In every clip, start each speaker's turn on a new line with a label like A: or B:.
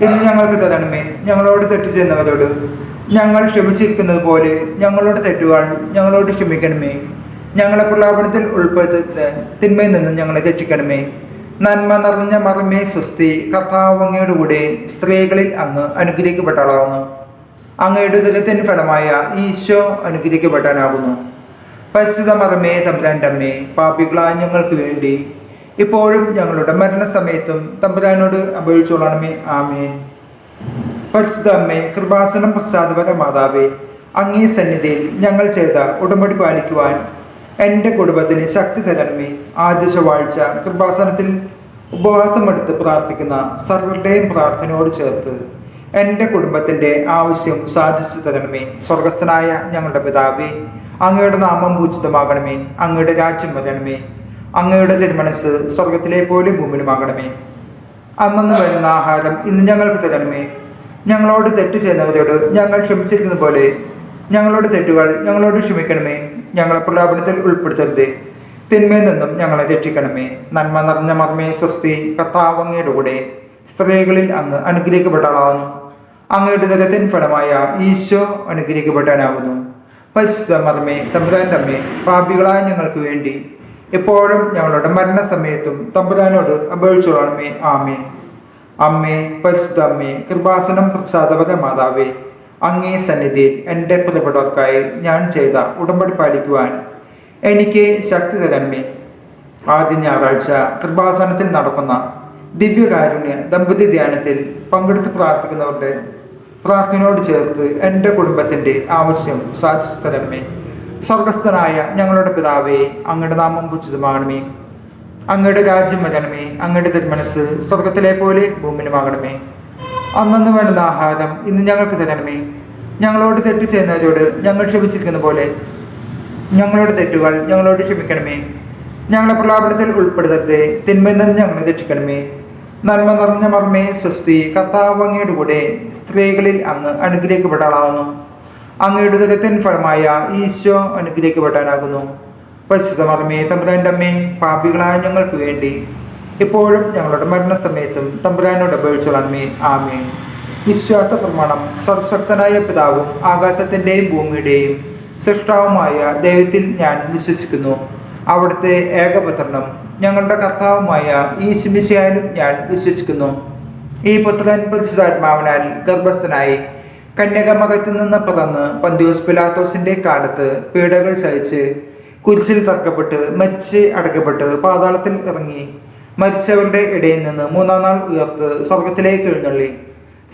A: ഇന്ന് ഞങ്ങൾക്ക് തരണമേ. ഞങ്ങളോട് തെറ്റ് ചെയ്യുന്നവരോട്. ഞങ്ങൾ ക്ഷമിച്ചിരിക്കുന്നത് പോലെ ഞങ്ങളോട് തെറ്റുകൾ ഞങ്ങളോട് ക്ഷമിക്കണമേ. ഞങ്ങളെ പ്രലാപനത്തിൽ ഉൾപ്പെടുത്ത തിന്മയിൽ നിന്നും ഞങ്ങളെ രക്ഷിക്കണമേ. നന്മ നിറഞ്ഞ മറമേ സുസ്തി കർത്താവ് കൂടെ സ്ത്രീകളിൽ അങ്ങ് അനുഗ്രഹിക്കപ്പെട്ടാളാകുന്നു അങ്ങയുടെ ദുരിതത്തിൻ ഫലമായ ഈശോ അനുഗ്രഹിക്കപ്പെട്ടാനാകുന്നു പരിശുദ്ധ മറമേ തമ്പുരാന്റെ അമ്മേ പാപികളായ ഞങ്ങൾക്ക് വേണ്ടി ഇപ്പോഴും ഞങ്ങളുടെ മരണസമയത്തും തമ്പുരാനോട് അപേക്ഷിച്ചോളണമേ ആമേൻ. പരിശുദ്ധ അമ്മേ കൃപാസനം പ്രസാദപര മാതാവേ അങ്ങേ സന്നിധിയിൽ ഞങ്ങൾ ചെയ്ത ഉടമ്പടി പാലിക്കുവാൻ എന്റെ കുടുംബത്തിന് ശക്തി തരണമേ. ആദ്യ ചൊവ്വാഴ്ച കൃപാസനത്തിൽ ഉപവാസമെടുത്ത് പ്രാർത്ഥിക്കുന്ന സർവരുടെയും പ്രാർത്ഥനയോട് ചേർത്ത് എന്റെ കുടുംബത്തിന്റെ ആവശ്യം സാധിച്ചു തരണമേ. സ്വർഗസ്ഥനായ ഞങ്ങളുടെ പിതാവേ അങ്ങയുടെ നാമം പൂജിതമാകണമേ അങ്ങയുടെ രാജ്യം വരണമേ. അങ്ങയുടെ തിരുമനസ് സ്വർഗത്തിലെ പോലെ ഭൂമിയിലുമാകണമേ അന്നു വരുന്ന ആഹാരം ഇന്ന് ഞങ്ങൾക്ക് തരണമേ. ഞങ്ങളോട് തെറ്റ് ചെയ്യുന്നവരോട് ഞങ്ങൾ ക്ഷമിച്ചിരിക്കുന്ന പോലെ ഞങ്ങളോട് തെറ്റുകൾ ഞങ്ങളോട് ക്ഷമിക്കണമേ. ഞങ്ങളെ പ്രലാപനത്തിൽ ഉൾപ്പെടുത്തരുതേ. തിന്മയിൽ നിന്നും ഞങ്ങളെ രക്ഷിക്കണമേ. നന്മ നിറഞ്ഞ മർമ്മേ സ്വസ്തി കർത്താവ് അങ്ങയുടെ കൂടെ. സ്ത്രീകളിൽ അങ്ങ് അനുഗ്രഹിക്കപ്പെട്ടാളാകുന്നു അങ്ങയുടെ ദരത്തിൻ ഫലമായ ഈശോ അനുഗ്രഹിക്കപ്പെട്ടാനാകുന്നു പരിശുദ്ധ മർമ്മേ തമ്പുരാൻ തമ്മേ പാപികളായ ഞങ്ങൾക്ക് വേണ്ടി എപ്പോഴും ഞങ്ങളുടെ മരണസമയത്തും തമ്പുരാനോട് അപേക്ഷിച്ചോളണമേ ആമേ അമ്മേ പരിശുദ്ധ അമ്മേ കൃപാസനം പ്രസാദപര മാതാവേ അങ്ങേ സന്നിധിയിൽ എന്റെ പ്രിയപ്പെട്ടവർക്കായി ഞാൻ ചെയ്ത ഉടമ്പടി പാലിക്കുവാൻ എനിക്ക് ശക്തി തരണമേ. ആദ്യ ഞായറാഴ്ച കൃപാസനത്തിൽ നടക്കുന്ന ദിവ്യകാരുണ്യ ദമ്പതി ധ്യാനത്തിൽ പങ്കെടുത്ത് പ്രാർത്ഥിക്കുന്നവരുടെ പ്രാർത്ഥനയോട് ചേർത്ത് എന്റെ കുടുംബത്തിന്റെ ആവശ്യം സാധിച്ചു തരണമേ. സ്വർഗസ്ഥനായ ഞങ്ങളുടെ പിതാവേ അങ്ങയുടെ നാമം പുച്ഛിതമാകണമേ അങ്ങയുടെ രാജ്യം വരണമേ അങ്ങയുടെ തിരുമനസ് സ്വർഗത്തിലെ പോലെ ഭൂമിനുമാകണമേ അന്നു വേണ്ടുന്ന ആഹാരം ഇന്ന് ഞങ്ങൾക്ക് തരണമേ. ഞങ്ങളോട് തെറ്റ് ചെയ്യുന്നവരോട് ഞങ്ങൾ ക്ഷമിച്ചിരിക്കുന്ന പോലെ ഞങ്ങളുടെ തെറ്റുകൾ ഞങ്ങളോട് ക്ഷമിക്കണമേ. ഞങ്ങളെ പ്രലാപനത്തിൽ ഉൾപ്പെടുത്തരുത് തിന്മയിൽ നിന്ന് ഞങ്ങളെ രക്ഷിക്കണമേ. നന്മ നിറഞ്ഞ മർമ്മേ സ്വസ്തി കർത്താവ് കൂടെ സ്ത്രീകളിൽ അങ്ങ് അനുഗ്രഹിക്കപ്പെട്ട അങ്ങയുടെ ദുരത്തിൻ ഫലമായ ഈശോ അനുഗ്രഹിക്കപ്പെട്ടാനാകുന്നു. പരിശുദ്ധ തമ്പുരാന്റെ പാപികളായ ഞങ്ങൾക്ക് വേണ്ടി ഇപ്പോഴും ഞങ്ങളുടെ മരണസമയത്തും തമ്പുരാനോട് അപേക്ഷിച്ചോളാമേ ആമേ വിശ്വാസ പ്രമാണം സർശക്തനായ പിതാവും ആകാശത്തിന്റെയും ഭൂമിയുടെയും സൃഷ്ടാവുമായ ദൈവത്തിൽ ഞാൻ വിശ്വസിക്കുന്നു. അവിടുത്തെ ഏകപുത്രനും ഞങ്ങളുടെ കർത്താവുമായ ഈ ശിമിശയാലും ഞാൻ വിശ്വസിക്കുന്നു. ഈ പുത്രൻ പരിശുദ്ധാത്മാവിനാൽ ഗർഭസ്ഥനായി കന്യകമകത്തിൽ നിന്ന് പിറന്ന് പന്തിയോസ് പിലാത്തോസിന്റെ കാലത്ത് പീഡകൾ സഹിച്ച് കുരിശിൽ തറക്കപ്പെട്ട് മരിച്ച് അടക്കപ്പെട്ട് പാതാളത്തിൽ ഇറങ്ങി മരിച്ചവരുടെ ഇടയിൽ നിന്ന് മൂന്നാം നാൾ ഉയർത്ത് സ്വർഗത്തിലേക്ക് എഴുന്നള്ളി.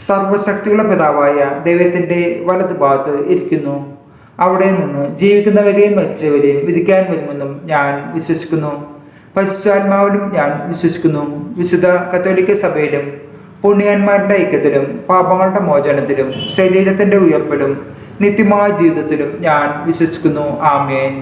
A: സർവശക്തിയുള്ള പിതാവായ ദൈവത്തിന്റെ വലത് ഭാഗത്ത് ഇരിക്കുന്നു. അവിടെ നിന്ന് ജീവിക്കുന്നവരെയും മരിച്ചവരെയും വിധിക്കാൻ വരുമെന്നും ഞാൻ വിശ്വസിക്കുന്നു. പരിശുദ്ധാത്മാവിലും ഞാൻ വിശ്വസിക്കുന്നു. വിശുദ്ധ കത്തോലിക്ക സഭയിലും പുണ്യന്മാരുടെ ഐക്യത്തിലും പാപങ്ങളുടെ മോചനത്തിലും ശരീരത്തിന്റെ ഉയർപ്പിലും നിത്യമായ ജീവിതത്തിലും ഞാൻ വിശ്വസിക്കുന്നു. ആമേൻ.